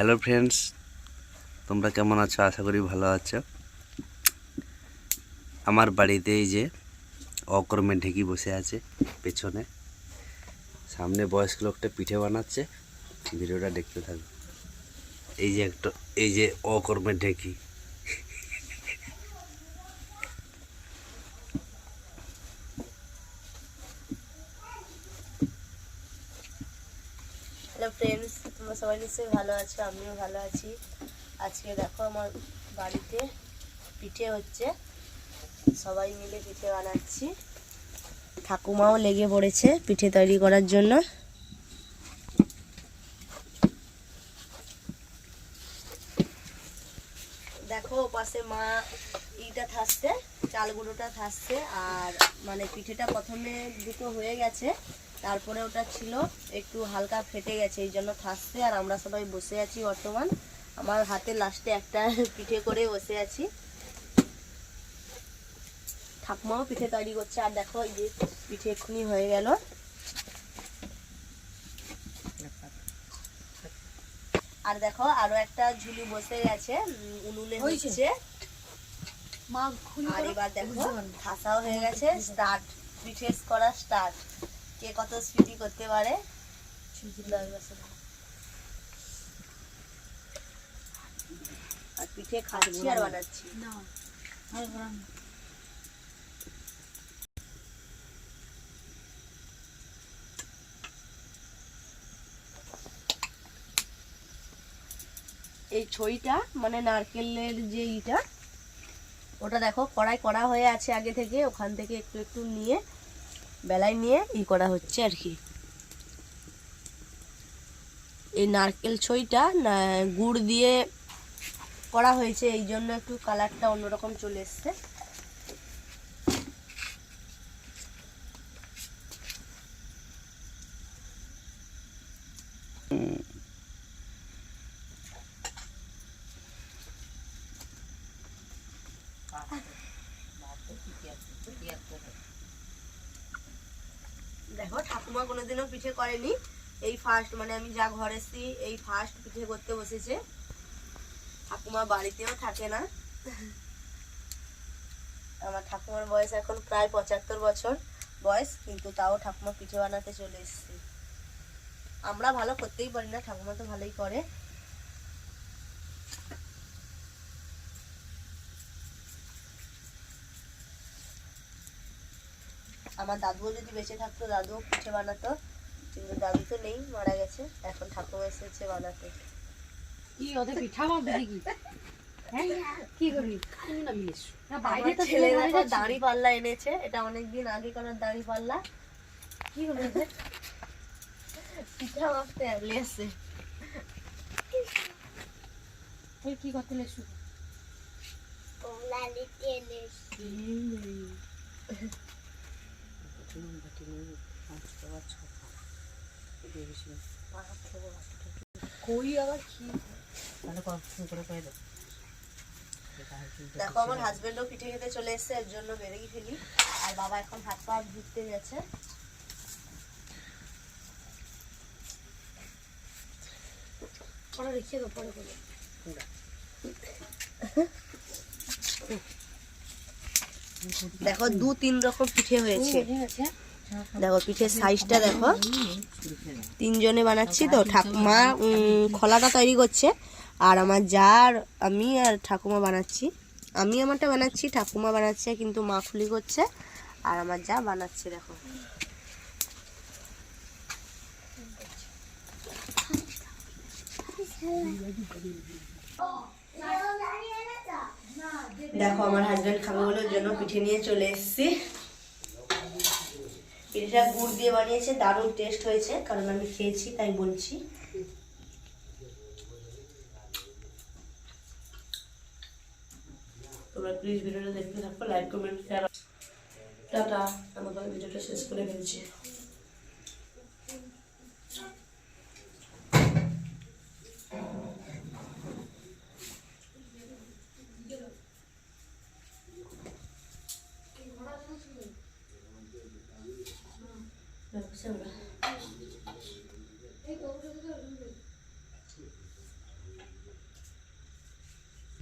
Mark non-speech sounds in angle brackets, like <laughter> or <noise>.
Hello friends তোমরা কেমন আছো? আশা করি ভালো আছো। আমার বাড়িতে এই যে অকর্মে ঢেকি বসে আছে পেছনে। সামনে বয়স্ক লোকটা পিঠে বানাচ্ছে। ভিডিওটা দেখতে থাকবে এই যে একটা এই যে অকর্মে ঢেকি। হ্যালো ফ্রেন্ডস তোমরা সবাই নিশ্চয়ই ভালো আছো? আমিও ভালো আছি। আজকে দেখো আমার বাড়িতে পিঠে হচ্ছে। সবাই মিলে পিঠে বানাচ্ছি। ঠাকুমাও লেগে পড়েছে পিঠে তৈরি করার জন্য। দেখো পাশে মা ইটা থাসছে চাল গুঁড়োটা আর মানে পিঠেটা প্রথমে দুটো হয়ে গেছে। তারপরে ওটা ছিল একটু হালকা ফেটে গেছে এই জন্য থাসছে আর আমরা সবাই বসে আছি বর্তমান। আমার হাতে লাস্টে একটা <laughs> পিঠে করে বসে আছি। ঠাকুমাও পিঠে তৈরি করছে আর দেখো এই যে পিঠে এক্ষুনি হয়ে গেল। আর দেখো আরও একটা ঝুলি বসে গেছে উনুনে হচ্ছে। আর এবার দেখো ঠাসাও হয়ে গেছে স্টার্ট পিঠে করা স্টার্ট কে কত স্পিডি করতে পারে। আর পিঠে খাচ্ছি আর বানাচ্ছি। এই ছইটা মানে নারকেলের যে ইটা ওটা দেখো কড়াই করা হয়ে আছে আগে থেকে ওখান থেকে একটু একটু নিয়ে বেলায় নিয়ে ই করা হচ্ছে আর কি। এই নারকেল ছইটা গুড় দিয়ে করা হয়েছে, এই জন্য একটু কালারটা অন্যরকম চলে এসছে। দেখো ঠাকুমা কোনোদিনও পিঠে করেনি। এই ফার্স্ট মানে আমি যা ঘরে এসেছি, এই ফার্স্ট পিঠে করতে বসেছে। ঠাকুমা বাড়িতেও থাকে না। আমার ঠাকুমার বয়স এখন প্রায় পঁচাত্তর বছর বয়স, কিন্তু তাও ঠাকুমা পিঠে বানাতে চলে এসেছে। আমরা ভালো করতেই পারি না, ঠাকুমা তো ভালোই করে। আমার দাদুও যদি বেঁচে থাকতো দাদুও পিঠে বানাতো কিন্তু দাদু তো নেই মারা গেছে। এখন ঠাকুমা এসেছে বানাতে। কি ওদের পিঠা বানাবে নাকি? হ্যাঁ কি করবি? না বাইরে বাইরে তো ছেলে ছেলে দাড়ি পাল্লা এনেছে। এটা অনেকদিন আগে করার দাড়ি পাল্লা কি করবি পিঠা লেসে তুই কি করতে লেসু কই আবার কি তাহলে কত করে করে দাও দেখো আমার হাজবেন্ডও পিঠে খেতে চলে এসেছে এর জন্য বেরিয়ে ফেলি। আর বাবা এখন হাত পা ধুতে গেছে। পরে রেখে দাও পরে করে দেখো দু তিন রকম পিঠে হয়েছে। দেখো পিঠের সাইজটা দেখো। তিনজনে বানাচ্ছি তো ঠাকুমা খোলাটা তৈরি করছে। আর আমার যার আমি আর ঠাকুমা বানাচ্ছি। আমি আমারটা বানাচ্ছি ঠাকুমা বানাচ্ছে কিন্তু মা খুলি করছে। আর আমার যা বানাচ্ছে দেখো। দেখো, আমার হাজবেন্ড খাবে বলে জন্য পিঠে নিয়ে চলে এসেছি। পিঠেটা গুড় দিয়ে বানিয়েছে, দারুণ টেস্ট হয়েছে, কারণ আমি খেয়েছি, তাই বলছি। তোমরা প্লিজ ভিডিওটা দেখতে থাকো লাইক কমেন্ট শেয়ার টাটা, আমাদের ভিডিওটা শেষ করে ফেলছি। So.